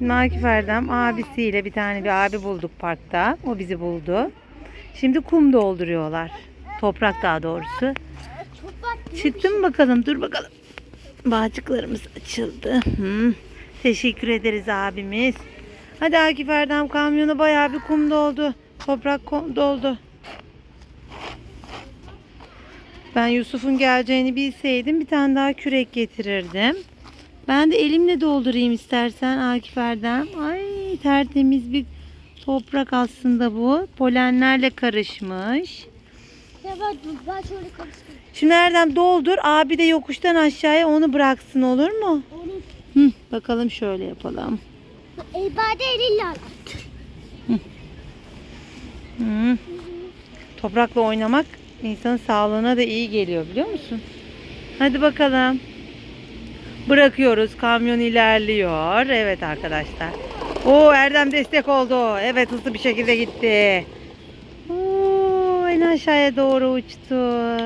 Şimdi Akif Erdem abisiyle bir tane bir abi bulduk parkta. O bizi buldu. Şimdi kum dolduruyorlar. Toprak daha doğrusu. Çok bak. Çıktı mı bakalım? Dur bakalım. Bağcıklarımız açıldı. Hı. Teşekkür ederiz abimiz. Hadi Akif Erdem kamyonu bayağı bir kum doldu. Toprak doldu. Ben Yusuf'un geleceğini bilseydim bir tane daha kürek getirirdim. Ben de elimle doldurayım istersen Akif Erdem. Ay tertemiz bir toprak aslında bu. Polenlerle karışmış. Şimdi Erdem doldur. Abi de yokuştan aşağıya onu bıraksın olur mu? Onu Hı, bakalım şöyle yapalım. ibade eliyle al. Hı. Toprakla oynamak insanın sağlığına da iyi geliyor biliyor musun? Hadi bakalım. Bırakıyoruz. Kamyon ilerliyor. Evet arkadaşlar. Oo Erdem destek oldu. Evet hızlı bir şekilde gitti. Oo, en aşağıya doğru uçtu.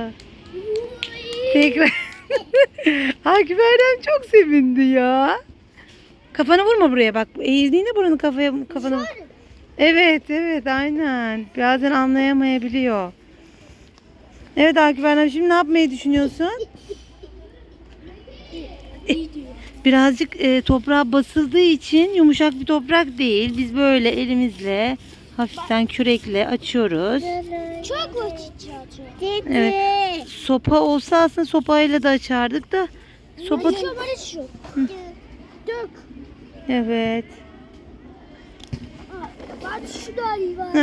Tekrar. Akif Erdem çok sevindi ya. Kafanı vurma buraya bak. Eğildiğinde buranın kafaya kafanı. Evet evet aynen. Bazen anlayamayabiliyor. Evet Akif Erdem şimdi ne yapmayı düşünüyorsun? Birazcık e, toprağa basıldığı için yumuşak bir toprak değil. Biz böyle elimizle hafiften kürekle açıyoruz. Çok çalışıyor. Evet. Sopa olsa aslında sopayla da açardık da. Sopa şu. Dök. Evet.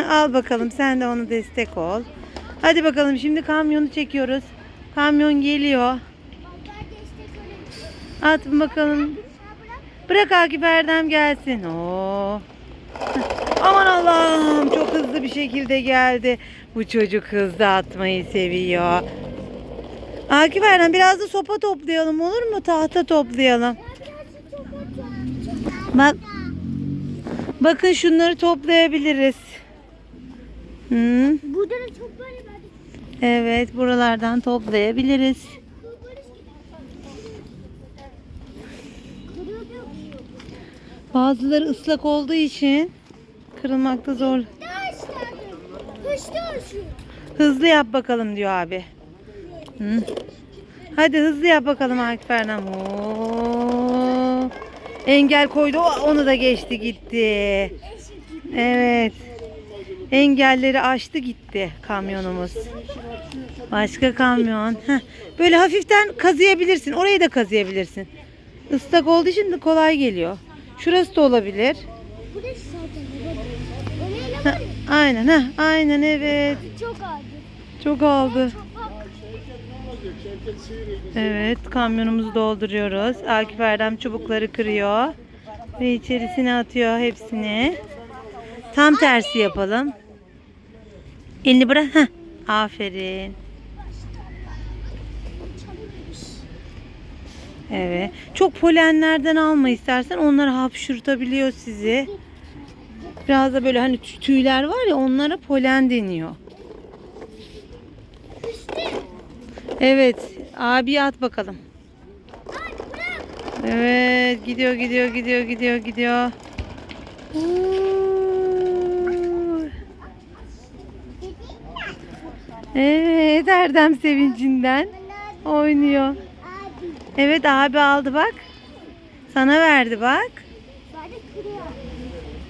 Al bakalım sen de onu destek ol. Hadi bakalım şimdi kamyonu çekiyoruz. Kamyon geliyor. Ben destek olayım. At bakalım. Bırak Akif Erdem gelsin. Oo. Aman Allah'ım çok hızlı bir şekilde geldi. Bu çocuk hızlı atmayı seviyor. Akif Erdem biraz da sopa toplayalım olur mu? Tahta toplayalım. Bak. Bakın şunları toplayabiliriz. Hı, Burada da çok böyle evet buralardan toplayabiliriz. Bazıları ıslak olduğu için kırılmakta zor. Hızlı yap bakalım diyor abi. Hı. Hadi hızlı yap bakalım Akif Erdem. Oo. Engel koydu. Onu da geçti gitti. Evet. Engelleri aştı gitti kamyonumuz. Başka kamyon. Heh. Böyle hafiften kazıyabilirsin. Orayı da kazıyabilirsin. Islak olduğu için de kolay geliyor. Şurası da olabilir. Zaten. Heh, aynen ha, aynen evet. Çok aldı. Çok bak. Evet kamyonumuzu dolduruyoruz. Akif Erdem çubukları kırıyor. Ve içerisine atıyor hepsini. Tam tersi yapalım. Elini bırak. Heh. Aferin. Evet. Çok polenlerden alma istersen. Onlar hapşurtabiliyor sizi. Biraz da böyle hani tü- tüyler var ya onlara polen deniyor. Evet. Abi at bakalım. Evet. Gidiyor gidiyor gidiyor gidiyor gidiyor. Evet Erdem sevincinden oynuyor. Evet abi aldı bak. Sana verdi bak.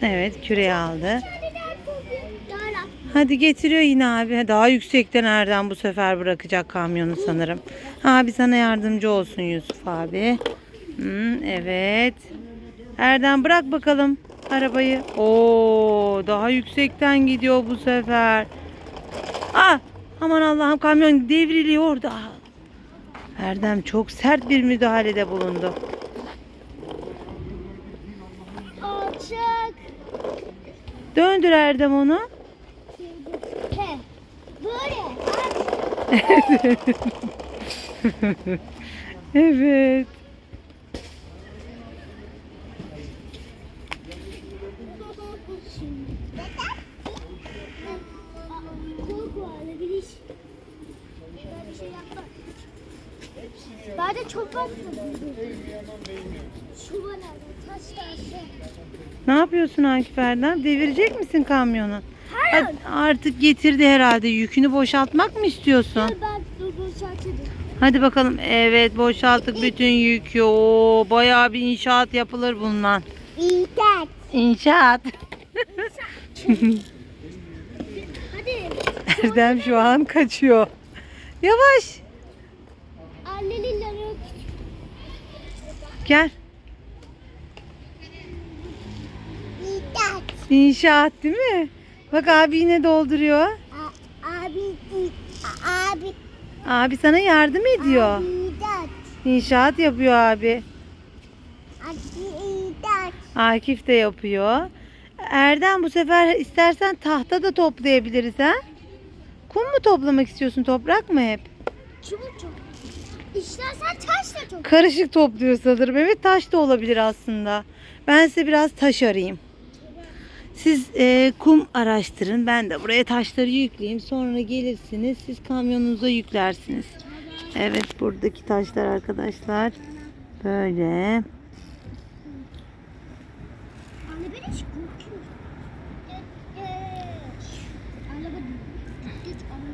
Evet küreği aldı. Hadi getiriyor yine abi. Daha yüksekten Erdem bu sefer bırakacak kamyonu sanırım. Abi sana yardımcı olsun Yusuf abi. Hmm, evet. Erdem bırak bakalım arabayı. Oo, daha yüksekten gidiyor bu sefer. Ah, aman Allah'ım kamyon devriliyor orada. Erdem çok sert bir müdahalede bulundu. Açık. Döndür Erdem onu. He. Böyle. Abi. Evet. Ben de çok baktım. Şu var nerede? Taş taşı. Ne yapıyorsun Akif Erdem? Devirecek misin kamyonu? Hayır. Hadi, artık getirdi herhalde. Yükünü boşaltmak mı istiyorsun? Gel ben dur. Hadi bakalım. Evet boşalttık bütün yükü. Oo, bayağı bir inşaat yapılır bundan. İnşaat. Hadi. Erdem şu an kaçıyor. Yavaş. Gel. İnternet. İnşaat değil mi? Bak abi yine dolduruyor. Abi, abi, Abi sana yardım ediyor. abi, İnternet. İnşaat yapıyor abi. Abi, İnternet. Akif de yapıyor. Erdem bu sefer istersen tahta da toplayabiliriz ha? Kum mu toplamak istiyorsun toprak mı hep? Çubuk çok. İstersen taş da. Karışık topluyor sanırım. Evet taş da olabilir aslında. Ben size biraz taş arayayım. Siz e, kum araştırın. Ben de buraya taşları yükleyeyim. Sonra gelirsiniz. Siz kamyonunuza yüklersiniz. Evet buradaki taşlar arkadaşlar. Böyle. Anne ben hiç korkuyorum. Anne ben hiç anne.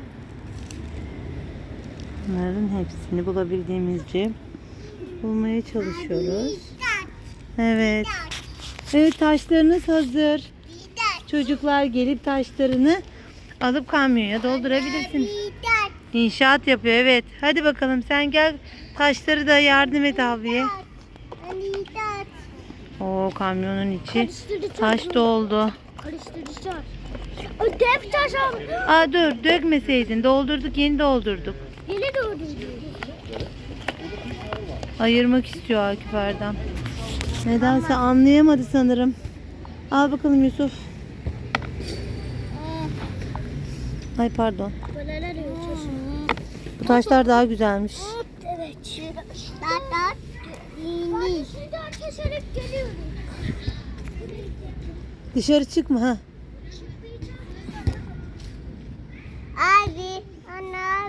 Bunların hepsini bulabildiğimizce bulmaya çalışıyoruz. Evet. Evet taşlarınız hazır. Çocuklar gelip taşlarını alıp kamyoya doldurabilirsiniz. İnşaat yapıyor evet. Hadi bakalım sen gel taşları da yardım et abiye. O kamyonun içi taş doldu. Karıştıracağım. O dev taş abi. Aa dur dökmeseydin doldurduk yeni doldurduk. Yine doğdu. Ayırmak istiyor Akif Erdem. Nedense anlayamadı sanırım. Al bakalım Yusuf. Ay pardon. Bu taşlar daha güzelmiş. Evet. Yeni. Dışarı çıkma ha. Abi, ana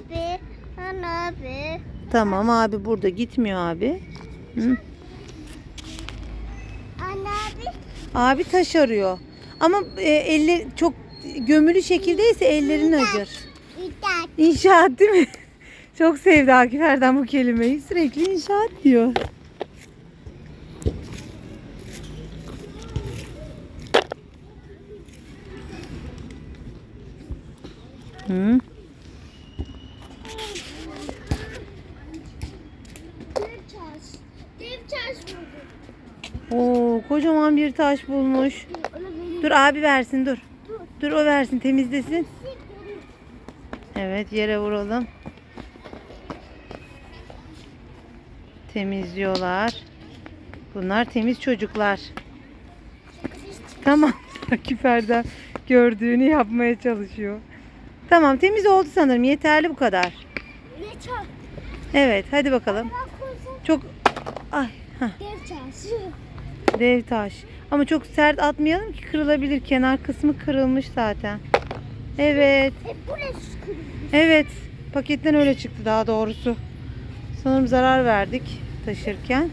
abi, ana abi. Tamam abi burada gitmiyor abi. Hı. Ana abi. Abi taş arıyor. Ama e, eller çok gömülü şekildeyse ellerin acır. İtat. İnşaat değil mi? Çok sevdi Akif Erdem bu kelimeyi. Sürekli inşaat diyor. Hı. Dev taş. Dev taş buldum. Oo, kocaman bir taş bulmuş. Dur abi versin dur. Dur o versin temizlesin. Evet yere vuralım. Temizliyorlar. Bunlar temiz çocuklar. Tamam. Akif Erdem gördüğünü yapmaya çalışıyor. Tamam temiz oldu sanırım. Yeterli bu kadar. Evet hadi bakalım. Çok hah, dev taş. dev taş. Ama çok sert atmayalım ki kırılabilir. Kenar kısmı kırılmış zaten. Evet. Buraya sıkılıyor. Evet. Paketten öyle çıktı daha doğrusu. Sanırım zarar verdik taşırken.